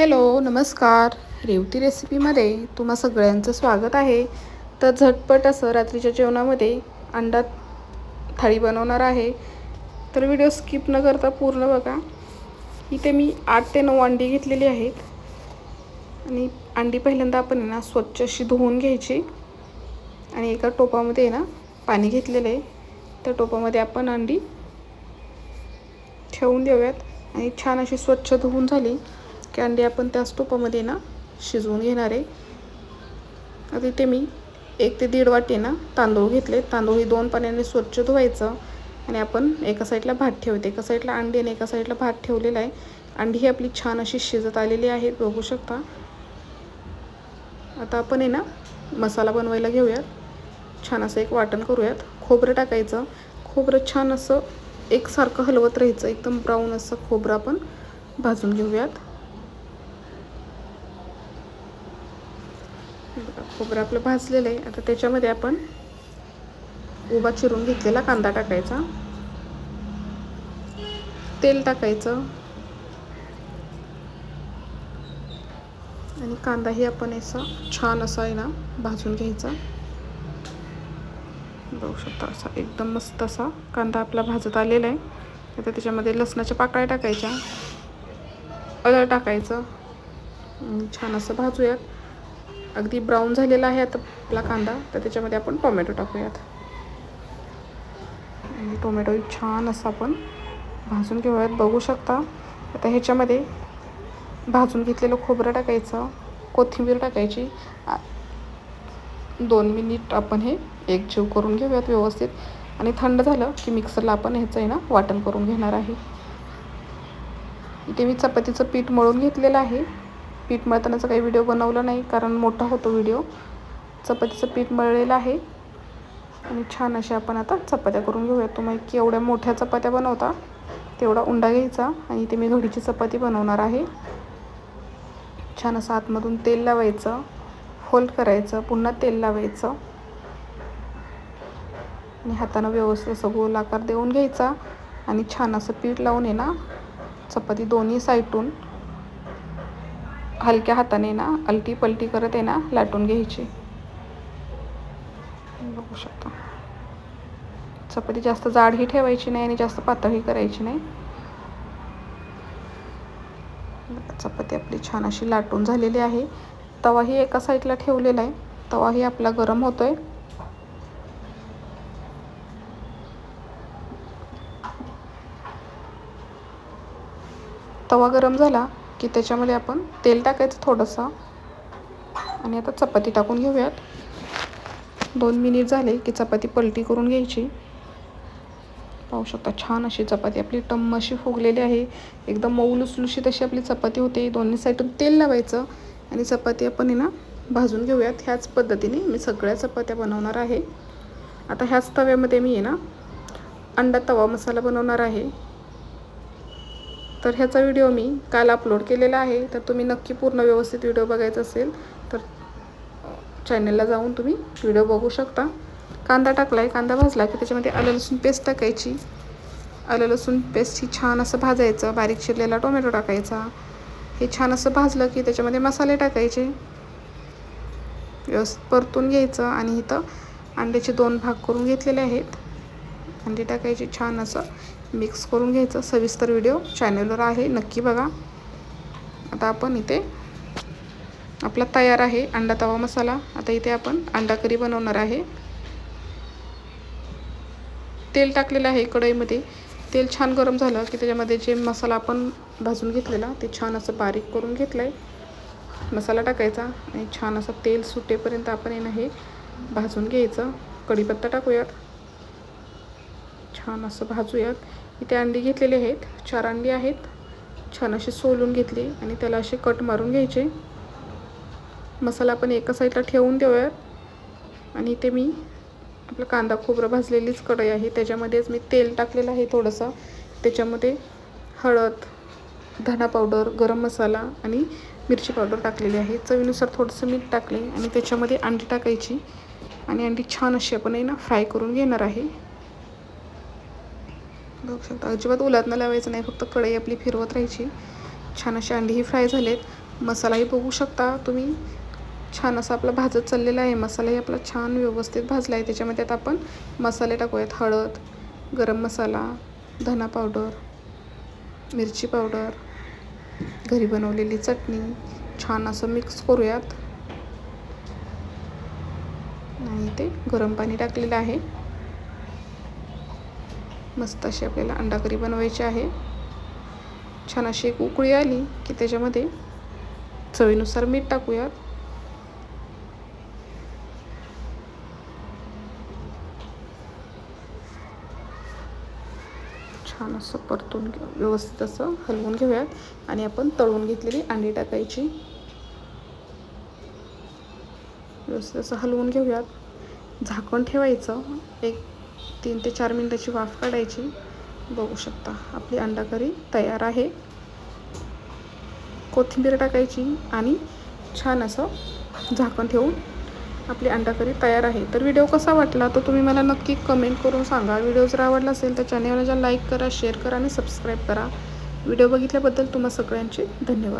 Hello नमस्कार. रेवती रेसिपीमध्ये तुम्हा सगळ्यांचं स्वागत आहे. तर झटपट असं रात्रीच्या जेवणामध्ये अंडा थाळी बनवणार आहे. तर व्हिडिओ स्किप न करता पूर्ण बघा. इथे मी आठ ते नऊ अंडी घेतलेली आहेत. आणि अंडी पहिल्यांदा आपण आहे ना स्वच्छ अशी धुवून घ्यायची. आणि एका टोपामध्ये आहे ना पाणी घेतलेलं आहे. त्या टोपामध्ये आपण अंडी ठेवून देऊयात. आणि छान अशी स्वच्छ धुवून झाली. की अंडी आपण त्याच टोपामध्ये ना शिजवून घेणार आहे. आता इथे मी एक ते दीड वाटी ना तांदूळ घेतले. तांदूळ ही दोन पाण्याने स्वच्छ धुवायचं आणि आपण एका साईडला भात ठेवते. एका साईडला अंडी आणि एका साईडला भात ठेवलेला आहे. अंडी ही आपली छान अशी शिजत आलेली आहे बघू शकता. आता आपण आहे ना मसाला बनवायला घेऊयात. छान असं एक वाटण करूयात. खोबरं टाकायचं. खोबरं छान असं एकसारखं हलवत राहायचं. एकदम ब्राऊन असं खोबरं आपण भाजून घेऊयात बघा खोबरं आपलं भाजलेलं आहे. आता त्याच्यामध्ये आपण उभा चिरून घेतलेला कांदा टाकायचा. तेल टाकायचं. आणि कांदाही आपण असा छान असा आहे ना भाजून घ्यायचा. बघू शकता असा एकदम मस्त असा कांदा आपला भाजत आलेला आहे. आता त्याच्यामध्ये लसणाच्या पाकळ्या टाकायच्या. अदर टाकायचं. छान असं भाजूयात. अगदी ब्राऊन झालेला आहे आता आपला कांदा तर त्याच्यामध्ये आपण टोमॅटो टाकूयात. टोमॅटो छान असं आपण भाजून घेऊयात. बघू शकता आता ह्याच्यामध्ये भाजून घेतलेलं खोबरं टाकायचं कोथिंबीर टाकायची. दोन मिनिट आपण हे एक जीव करून घेऊयात व्यवस्थित. आणि थंड झालं की मिक्सरला आपण ह्याचं आहे ना वाटण करून घेणार आहे. इथे मी चपातीचं पीठ मळून घेतलेलं आहे. पीठ मळतानाचा काही व्हिडिओ बनवला नाही कारण मोठा होतो व्हिडिओ चपातीचं पीठ मळलेलं आहे. आणि छान अशा आपण आता चपात्या करून घेऊया तुम्ही केवढ्या मोठ्या चपात्या बनवता तेवढा उंडा घ्यायचा आणि ते मी घडीची चपाती बनवणार आहे. छान असं आतमधून तेल लावायचं फोल्ड करायचं पुन्हा तेल लावायचं. आणि हातानं व्यवस्थित असं गोल आकार देऊन घ्यायचा. आणि छान असं पीठ लावून आहे ना चपाती दोन्ही साईडून हलक्या हाताने ना अलटी पलटी करत आहे ना लाटून घ्यायची. बघू शकता. चपाती जास्त जाडही ठेवायची नाही आणि जास्त पातळही करायची नाही. चपाती आपली छान अशी लाटून झालेली आहे. तवाही एका साईडला ठेवलेला आहे. तवाही आपला गरम होतोय. तवा गरम झाला की त्याच्यामध्ये आपण तेल टाकायचं थोडंसं. आणि आता चपाती टाकून घेऊयात. दोन मिनिट झाले की चपाती पलटी करून घ्यायची. पाहू शकता छान अशी चपाती. आपली टम्म अशी फुगलेली आहे. एकदम मऊ लुसलुशीत अशी आपली चपाती होते. दोन्ही साईडून तेल लावायचं. आणि चपाती आपण आहे ना भाजून घेऊयात. ह्याच पद्धतीने मी सगळ्या चपात्या बनवणार आहे. आता ह्याच तव्यामध्ये मी आहे ना अंडा तवा मसाला बनवणार आहे. तर ह्याचा व्हिडिओ मी काल अपलोड केलेला आहे. तर तुम्ही नक्की पूर्ण व्यवस्थित व्हिडिओ बघायचा असेल तर चॅनलला जाऊन तुम्ही व्हिडिओ बघू शकता. कांदा टाकला आहे कांदा भाजला की त्याच्यामध्ये आलं लसूण पेस्ट टाकायची. आलं लसूण पेस्ट ही छान असं भाजायचं बारीक चिरलेला टोमॅटो टाकायचा. हे छान असं भाजलं की त्याच्यामध्ये मसाले टाकायचे. व्यवस्थित परतून घ्यायचं आणि इथं अंड्याचे दोन भाग करून घेतलेले आहेत. अंडी टाकायची छान असं मिक्स करून घ्यायचं. सविस्तर व्हिडिओ चॅनलवर आहे नक्की बघा. आता आपण इथे आपला तयार आहे अंडा तवा मसाला. आता इथे आपण अंडा करी बनवणार आहे. तेल टाकलेलं आहे कढईमध्ये. तेल छान गरम झालं की त्याच्यामध्ये जे मसाला आपण भाजून घेतलेला ते छान असं बारीक करून घेतलं आहे मसाला टाकायचा आणि छान असं तेल सुटेपर्यंत आपण येणं हे भाजून घ्यायचं. कढीपत्ता टाकूयात. छान असं भाजूयात. इथे अंडी घेतलेली आहेत. चार अंडी आहेत. छान अशी सोलून घेतली आणि त्याला असे कट मारून घ्यायचे. मसाला आपण एका साईडला ठेवून देऊयात. आणि इथे मी आपलं कांदा खोबरं भाजलेलीच कढई आहे. त्याच्यामध्येच मी तेल टाकलेलं आहे थोडंसं. त्याच्यामध्ये हळद धणा पावडर गरम मसाला आणि मिरची पावडर टाकलेली आहे. चवीनुसार थोडंसं मीठ टाकले आणि त्याच्यामध्ये अंडी टाकायची. आणि अंडी छान अशी आपण आहे ना फ्राय करून घेणार आहे. बघू शकता. अजिबात उलात लावायचं नाही फक्त कढई आपली फिरवत राहायची. छान अशी अंडीही फ्राय झालेत. मसालाही बघू शकता तुम्ही. छान असा आपला भाजत चाललेला आहे. मसालाही आपला छान व्यवस्थित भाजला आहे. त्याच्यामध्ये आता आपण मसाले टाकूयात. हळद गरम मसाला धना पावडर मिरची पावडर घरी बनवलेली चटणी. छान असं मिक्स करूयात. आणि ते गरम पाणी टाकलेलं आहे. मस्त अशी आपल्याला अंडा करी बनवायची आहे. छान अशी एक उकळी आली की त्याच्यामध्ये चवीनुसार मीठ टाकूयात. छान असं परतून घेऊ व्यवस्थित असं हलवून घेऊयात आणि आपण तळून घेतलेली अंडी टाकायची. व्यवस्थित असं हलवून घेऊयात. झाकण ठेवायचं एक तीन ते चार मिनटाची वाफ काढायची. बघू शकता आपली अंडा करी तयार आहे. कोथिंबीर टाकायची आणि छान असं झाकण ठेवून आपली अंडा करी तयार आहे. तर व्हिडिओ कसा वाटला तर तुम्ही मला नक्की कमेंट करून सांगा. व्हिडिओ जर आवडला असेल तर चॅनेलला लाईक करा शेअर करा आणि सबस्क्राईब करा. व्हिडिओ बघितल्याबद्दल तुम्हा सगळ्यांचे धन्यवाद.